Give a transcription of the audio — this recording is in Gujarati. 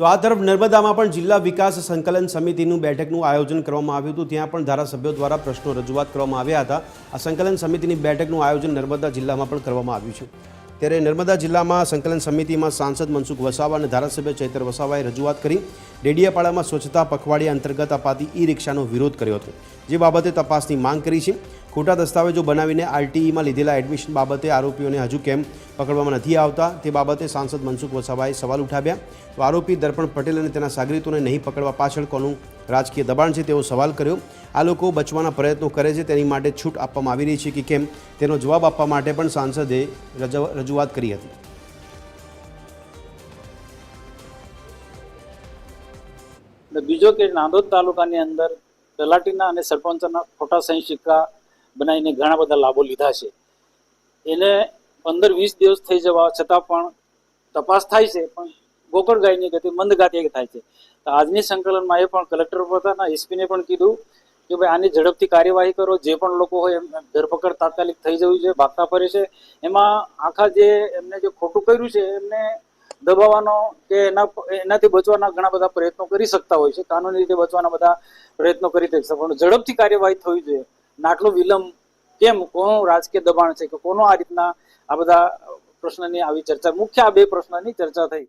તો આ તરફ નર્મદામાં પણ જિલ્લા વિકાસ સંકલન સમિતિનું બેઠકનું આયોજન કરવામાં આવ્યું હતું. ત્યાં પણ ધારાસભ્યો દ્વારા પ્રશ્નો રજૂઆત કરવામાં આવ્યા હતા. આ સંકલન સમિતિની બેઠકનું આયોજન નર્મદા જિલ્લામાં પણ કરવામાં આવ્યું છે. ત્યારે નર્મદા જિલ્લામાં સંકલન સમિતિમાં સાંસદ મનસુખ વસાવા અને ધારાસભ્ય ચૈતર વસાવાએ રજૂઆત કરી ડેડિયાપાડામાં સ્વચ્છતા પખવાડિયા અંતર્ગત અપાતી ઈ રિક્ષાનો વિરોધ કર્યો હતો. જે બાબતે તપાસની માંગ કરી છે. ખોટા દસ્તાવેજો બનાવીને આરટીઈમાં લીધેલા એડમિશન બાબતે આરોપીઓને હજુ કેમ પકડવામાં નથી આવતા તે બાબતે સાંસદ મનસુખ વસાવાએ સવાલ ઉઠાવ્યા. તો આરોપી દર્પણ પટેલ અને તેના સાગરીતોને નહીં પકડવા પાછળ કોનું રાજકીય દબાણ છે તેવો સવાલ કર્યો. આ લોકો બચવાના પ્રયત્નો કરે છે તેની માટે છૂટ આપવામાં આવી રહી છે કે કેમ? તેનો જવાબ આપવા માટે પણ સાંસદે રજૂ- રજૂઆત કરી હતી. બીજો કે નાંદોદ તાલુકાની અંદર તલાટીના અને સરપંચના ખોટા સહી સિક્કા બનાવીને ઘણા બધા લાભો લીધા છે. એને પંદર વીસ દિવસ થઈ જવા છતાં પણ તપાસ થાય છે, પણ ગોકળ ગાયની ગતિ મંદગાતી થાય છે. તો આજની સંકલનમાં એ પણ કલેક્ટર પોતાના એસપીને પણ કીધું કે ભાઈ આની ઝડપથી કાર્યવાહી કરો, જે પણ લોકો હોય એમ ધરપકડ તાત્કાલિક થઈ જવી છે ભાગતા ફરે છે. એમાં આખા જે એમને જે ખોટું કર્યું છે, એમને દબાવવાનો કે એના એનાથી બચવાના ઘણા બધા પ્રયત્નો કરી શકતા હોય છે. કાનૂની રીતે બચવાના બધા પ્રયત્નો કરી શકતા પણ ઝડપથી કાર્યવાહી થવી જોઈએ. આટલો વિલંબ કેમ? કોનું રાજકીય દબાણ છે કે કોનો આ રીતના આ બધા પ્રશ્નની આવી ચર્ચા? મુખ્ય આ બે પ્રશ્નની ચર્ચા થઈ.